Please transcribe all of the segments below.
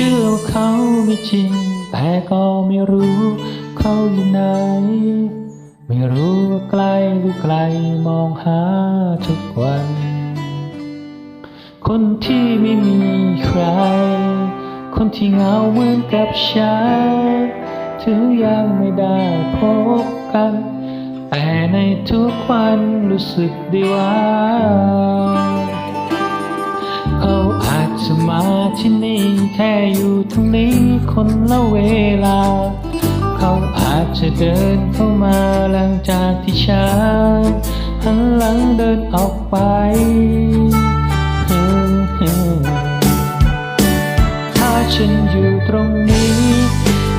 ชื่อเขาไม่จริง แต่ก็ไม่รู้เขาอยู่ไหน ไม่รู้ว่าไกลหรือไกลมองหาทุกวัน คนที่ไม่มีใคร คนที่เหงาเหมือนกับฉันถึงยังไม่ได้พบกัน แต่ในทุกวันรู้สึกดีว่า อาจจะมาที่นี่แค่อยู่ตรงนี้คนละเวลา เขาอาจจะเดินเข้ามาหลังจากที่ฉันหันหลังเดินออกไปถ้าฉันอยู่ตรงนี้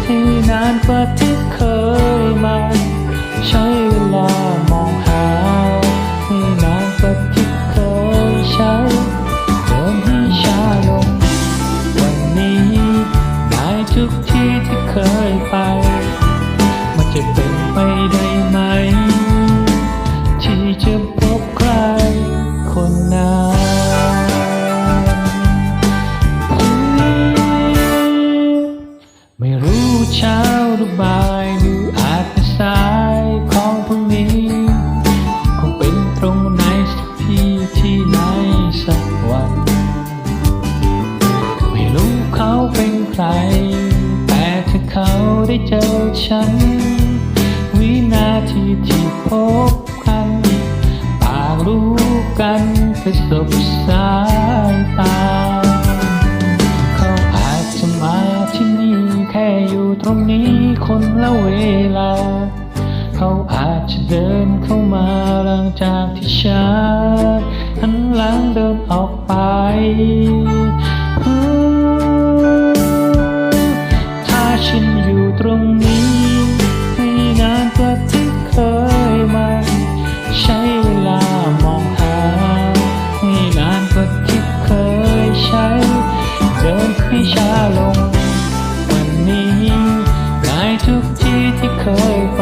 ให้นานกว่าที่เคยมา ใช้เวลา ใคร แต่ถ้าเขาได้เจอฉัน วินาทีที่พบกันต่างรู้กันกระสบสายตา เขาอาจจะมาที่นี่แค่อยู่ตรงนี้คนละเวลา เขาอาจจะเดินเข้ามาหลังจากที่ฉันหันหลังเดินออกไป ดินให้ช้าลง วันนี้ได้ทุกที่ที่เคยไป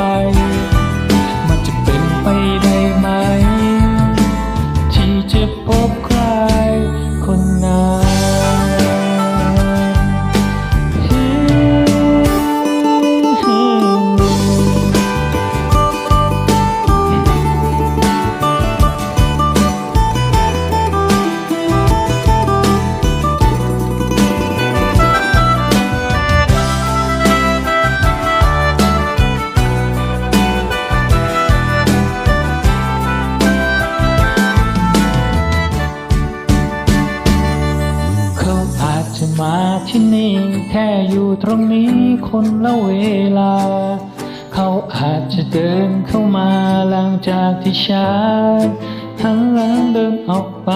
าที่นี่แค่อยู่ตรงนี้คนละเวลา เขาอาจจะเดินเข้ามาหลังจากที่ฉันหันหลังเดินออกไป